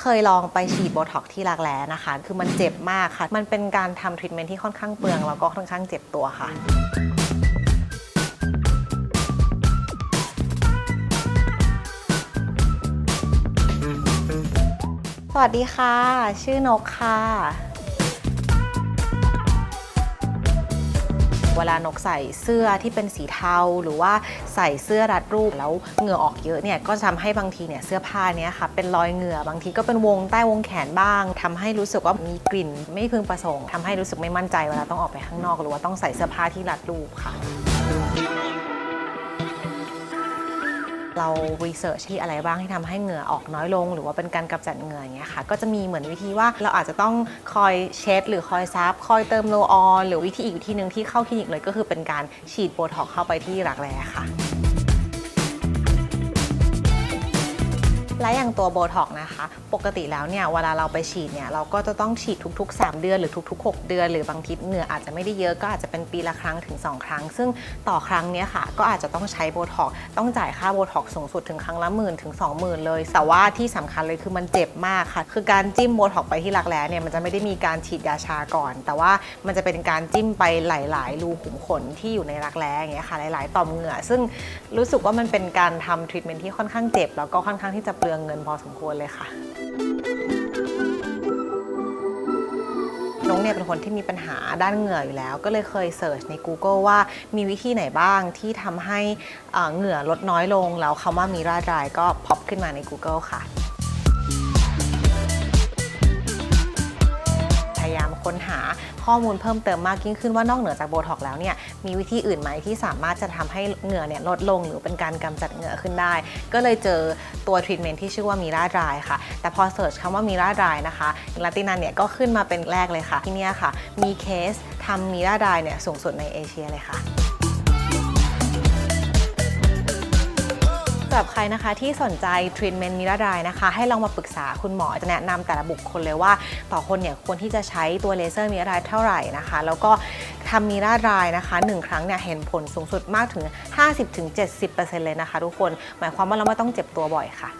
เคยลองไปฉีดโบท็อกซ์ที่รักแร้นะคะ คือมันเจ็บมากค่ะ มันเป็นการทำทรีทเมนต์ที่ค่อนข้างเปลืองแล้วก็ค่อนข้างเจ็บตัวค่ะสวัสดีค่ะ ชื่อนกค่ะ เวลานกใส่เสื้อที่เป็นสีเทา หรือว่าใส่เสื้อรัดรูปแล้วเหงื่อออกเยอะเนี่ยก็จะทำให้บางทีเนี่ยเสื้อผ้าเนี้ยค่ะเป็นรอยเหงื่อบางทีก็เป็นวงใต้วงแขนบ้างทำให้รู้สึกว่ามีกลิ่นไม่พึงประสงค์ทำให้รู้สึกไม่มั่นใจเวลาต้องออกไปข้างนอก หรือว่าต้องใส่เสื้อผ้าที่รัดรูปค่ะ เรารีเสิร์ชที่อะไรบ้างที่ทำให้เหงื่อออกน้อยลง หรือว่าเป็นการกำจัดเหงื่ออย่างเงี้ยค่ะ ก็จะมีเหมือนวิธีว่าเราอาจจะต้องคอยเช็ด หรือคอยซับคอยเติมโลออน หรือวิธีอีกวิธีหนึ่งที่เข้าคลินิกเลยก็คือเป็นการฉีดโบท็อกเข้าไปที่รักแร้ค่ะ และอย่างตัวโบท็อกนะคะ ปกติแล้วเนี่ยเวลาเราไปฉีดเนี่ยเราก็จะต้องฉีดทุก ๆ 3 เดือนหรือทุก ๆ 6 เดือน หรือบางทีเหงื่ออาจจะไม่ได้เยอะก็อาจจะเป็นปีละครั้งถึง 2 ครั้ง ซึ่งต่อครั้งเนี้ยค่ะ ก็อาจจะต้องใช้โบท็อกต้องจ่ายค่าโบท็อกสูงสุดถึงครั้งละหมื่นถึง 20,000 เลย แต่ว่าที่สำคัญเลยคือมันเจ็บมากค่ะ คือการจิ้มโบท็อกไปที่รักแร้เนี่ยมันจะไม่ได้มีการฉีดยาชาก่อน แต่ว่ามันจะเป็นการจิ้มไปหลาย ๆ รูขุมขนที่อยู่ในรักแร้อย่างเงี้ยค่ะหลาย ๆ ต่อมเหงื่อ ซึ่งรู้สึกว่ามันเป็นการทำทรีทเมนต์ที่ค่อนข้างเจ็บแล้วก็ค่อนข้างที่จะเลืองเงินพอสมควรเลยค่ะน้องเนี่ยเป็นคนที่มีปัญหาด้านเหงื่ออยู่แล้ว ก็เลยเคยเสิร์ชใน Google ว่ามีวิธีไหนบ้างที่ทำให้เอ่อเหงื่อลดน้อยลง แล้วคำว่ามีราดรายก็พอปขึ้นมาใน Google ค่ะ ข้อมูลเพิ่มเติมมากยิ่งขึ้นว่านอกเหนือจากโบท็อกแล้วเนี่ยมีวิธีอื่นไหมที่สามารถจะทำให้เหงื่อเนี่ยลดลงหรือเป็นการกำจัดเหงื่อขึ้นได้ ก็เลยเจอตัวทรีทเมนต์ที่ชื่อว่ามีราดรายค่ะ แต่พอเสิร์ชคำว่ามีราดรายนะคะลาตินันเนี่ยก็ขึ้นมาเป็นแรกเลยค่ะที่นี่ค่ะ มีเคสทำมีราดรายเนี่ยสูงสุดในเอเชียเลยค่ะ หรับใครนะคะที่สนใจทรีทเมนต์นิรดายนะคะ ให้ลองมาปรึกษาคุณหมอจะแนะนำแต่ละบุคคลเลยว่า ต่อคนเนี่ยควรที่จะใช้ตัวเลเซอร์นิรดายเท่าไหร่นะคะ แล้วก็ทำนิรดายนะคะ 1 ครั้งเนี่ยเห็นผลสูงสุดมากถึง 50-70%เลยนะคะ ทุกคน หมายความว่าเราไม่ต้องเจ็บตัวบ่อยค่ะ